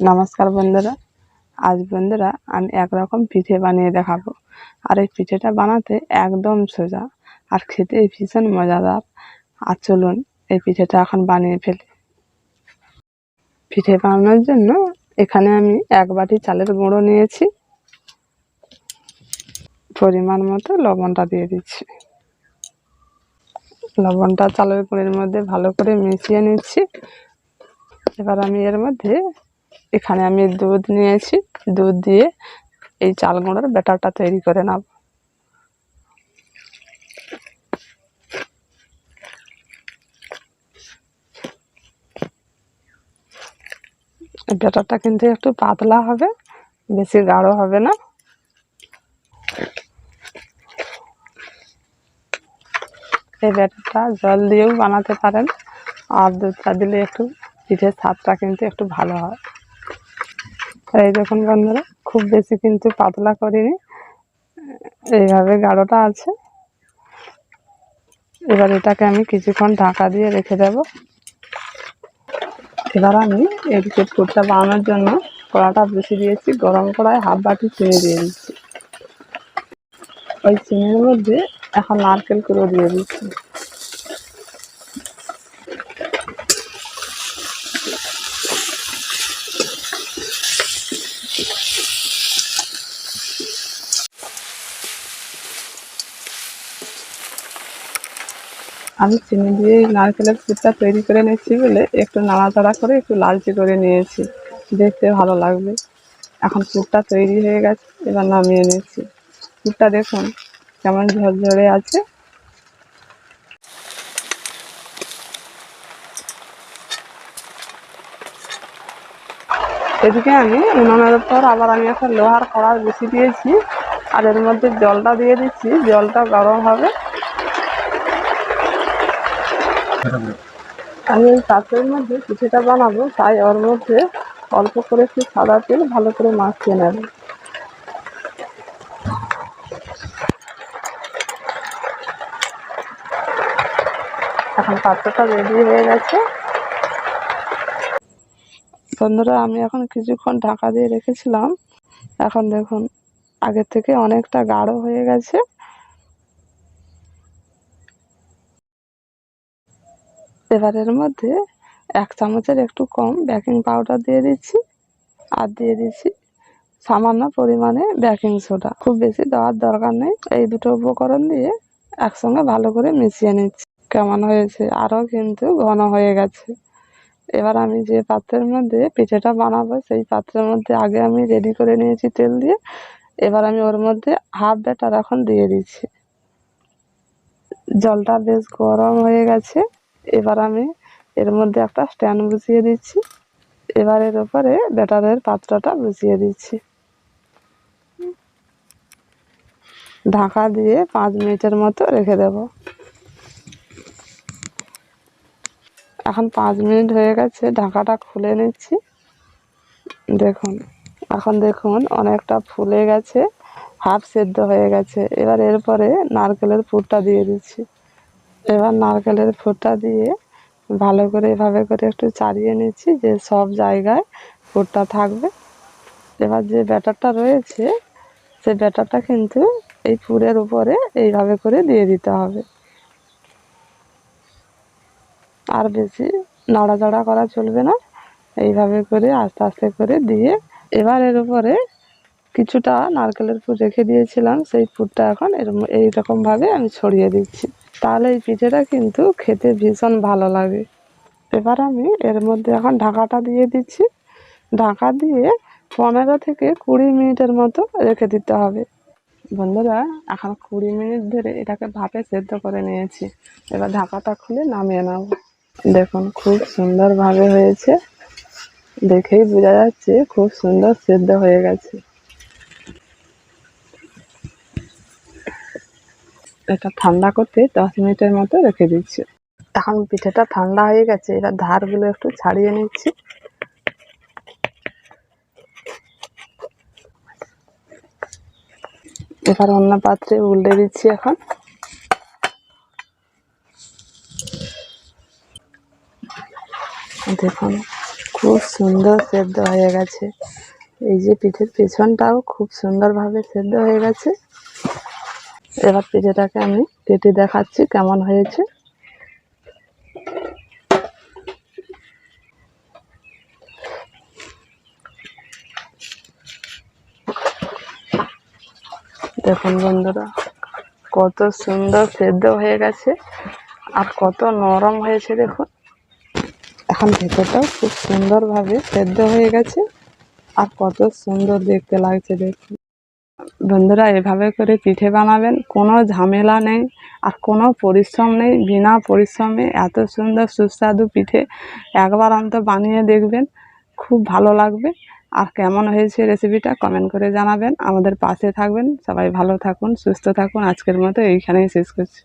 নমস্কার বন্ধুরা। আজ বন্ধুরা আমি একরকম পিঠে বানিয়ে দেখাবো। আর এই পিঠেটা বানাতে একদম সোজা আর খেতে ভীষণ মজাদার। আর চলুন এই পিঠেটা এখন বানিয়ে ফেলি। পিঠে বানানোর জন্য এখানে আমি এক বাটি চালের গুঁড়ো নিয়েছি। পরিমাণ মতো লবণটা দিয়ে দিচ্ছি। লবণটা চালের গুঁড়োর মধ্যে ভালো করে মিশিয়ে নিচ্ছি। এবার আমি এর মধ্যে এখানে আমি দুধ নিয়েছি। দুধ দিয়ে এই চাল গুঁড়োর ব্যাটারটা তৈরি করে নেব। ব্যাটারটা কিন্তু একটু পাতলা হবে, বেশি গাঢ় হবে না। এই ব্যাটারটা জল দিয়েও বানাতে পারেন, আর দুধটা দিলে একটু পিঠের স্বাদটা কিন্তু একটু ভালো হয়। এই দেখুন বন্ধুরা, খুব বেশি কিন্তু পাতলা করিনি। এইভাবে গাঢ়টা আছে। এবার এটাকে আমি কিছুক্ষণ ঢাকা দিয়ে রেখে দেব। এবার আমি এদিকে পুরটা বানানোর জন্য কড়াটা বসিয়ে দিয়েছি। গরম কড়ায় হাফ বাটি চিনি দিয়ে দিচ্ছি। ওই চিনির মধ্যে এখন নারকেল কুড়ো দিয়ে দিচ্ছি। আমি চিনি দিয়ে নারকেলের পুরটা তৈরি করে নিয়েছি বলে একটু নাড়াচাড়া করে একটু লালচে করে নিয়েছি। দেখতে ভালো লাগবে। এখন পুরটা তৈরি হয়ে গেছে, এবার নামিয়ে নিয়েছি। পুরটা দেখুন কেমন ঝরঝরে আছে। এদিকে আমি উনুনের উপর আবার আমি একটা লোহার কড়া বেশি দিয়েছি, আর এর মধ্যে জলটা দিয়ে দিচ্ছি। জলটা গরম হবে। আমি এই পাত্রের মধ্যে পিঠেটা বানাবো, তাই ওর মধ্যে অল্প করে একটু সাদা তেল, ভালো করে মাখিয়ে নেব। এখন পাত্রটা রেডি হয়ে গেছে। বন্ধুরা, আমি এখন কিছুক্ষণ ঢাকা দিয়ে রেখেছিলাম। এখন দেখুন, আগের থেকে অনেকটা গাঢ় হয়ে গেছে। এবার এর মধ্যে এক চামচের একটু কম বেকিং পাউডার দিয়ে দিচ্ছি আর দিয়ে দিচ্ছি সামান্য পরিমাণে বেকিং সোডা খুব বেশি দেওয়ার দরকার নেই। এই দুটো উপকরণ দিয়ে একসঙ্গে ভালো করে মিশিয়ে নিচ্ছি। কেমন হয়েছে? আরও কিন্তু ঘন হয়ে গেছে। এবার আমি যে পাত্রের মধ্যে পিঠেটা বানাবো, সেই পাত্রের মধ্যে আগে আমি রেডি করে নিয়েছি তেল দিয়ে। এবার আমি ওর মধ্যে হাফ ব্যাটার এখন দিয়ে দিচ্ছি। জলটা বেশ গরম হয়ে গেছে। এবার আমি এর মধ্যে একটা স্ট্যান্ড বসিয়ে দিচ্ছি। এবার এর উপরে ব্যাটারের পাত্রটা বসিয়ে দিচ্ছি। ঢাকা দিয়ে পাঁচ মিনিটের মতো রেখে দেব। এখন পাঁচ মিনিট হয়ে গেছে, ঢাকাটা খুলে নিচ্ছি। দেখুন, এখন দেখুন অনেকটা ফুলে গেছে, হাফ সেদ্ধ হয়ে গেছে। এবার এরপরে নারকেলের পুরটা দিয়ে দিচ্ছি। এবার নারকেলের ফুটটা দিয়ে ভালো করে এভাবে করে একটু চারিয়ে নিচ্ছি যে সব জায়গায় ফুটটা থাকবে। এবার যে ব্যাটারটা রয়েছে, সে ব্যাটারটা কিন্তু এই পুরের উপরে এইভাবে করে দিয়ে দিতে হবে। আর বেশি নাড়াচাড়া করা চলবে না। এইভাবে করে আস্তে আস্তে করে দিয়ে এবার এর উপরে কিছুটা নারকেলের পুর রেখে দিয়েছিলাম, সেই পুরটা এখন এরম এইরকমভাবে আমি ছড়িয়ে দিচ্ছি। তাহলে এই পিঠেটা কিন্তু খেতে ভীষণ ভালো লাগে। এবার আমি এর মধ্যে এখন ঢাকাটা দিয়ে দিচ্ছি। ঢাকা দিয়ে পনেরো থেকে কুড়ি মিনিটের মতো রেখে দিতে হবে। বন্ধুরা, এখন কুড়ি মিনিট ধরে এটাকে ভাপে সেদ্ধ করে নিয়েছি। এবার ঢাকাটা খুলে নামিয়ে নেব। দেখুন, খুব সুন্দরভাবে হয়েছে। দেখেই বোঝা যাচ্ছে খুব সুন্দর সেদ্ধ হয়ে গেছে। এটা ঠান্ডা করতে দশ মিনিটের মতো রেখে দিচ্ছি। এখন পিঠেটা ঠান্ডা হয়ে গেছে। এবার ধারগুলো একটু ছাড়িয়ে নিচ্ছি। এবার অন্য পাত্রে উল্টে দিচ্ছি এখন। দেখুন, খুব সুন্দর সেদ্ধ হয়ে গেছে। এই যে পিঠের পেছনটাও খুব সুন্দরভাবে সেদ্ধ হয়ে গেছে। এবার পিঠেটাকে আমি কেটে দেখাচ্ছি কেমন হয়েছে। দেখুন বন্ধুরা, কত সুন্দর সেদ্ধ হয়ে গেছে আর কত নরম হয়েছে দেখুন। এখন ভেতরটাও খুব সুন্দরভাবে সেদ্ধ হয়ে গেছে আর কত সুন্দর দেখতে লাগছে দেখুন। বন্ধুরা, এভাবে করে পিঠে বানাবেন, কোনো ঝামেলা নেই আর কোনো পরিশ্রম নেই। বিনা পরিশ্রমে এত সুন্দর সুস্বাদু পিঠে একবার অন্ত বানিয়ে দেখবেন, খুব ভালো লাগবে। আর কেমন হয়েছে রেসিপিটা কমেন্ট করে জানাবেন। আমাদের পাশে থাকবেন। সবাই ভালো থাকুন, সুস্থ থাকুন। আজকের মতো এইখানেই শেষ করছি।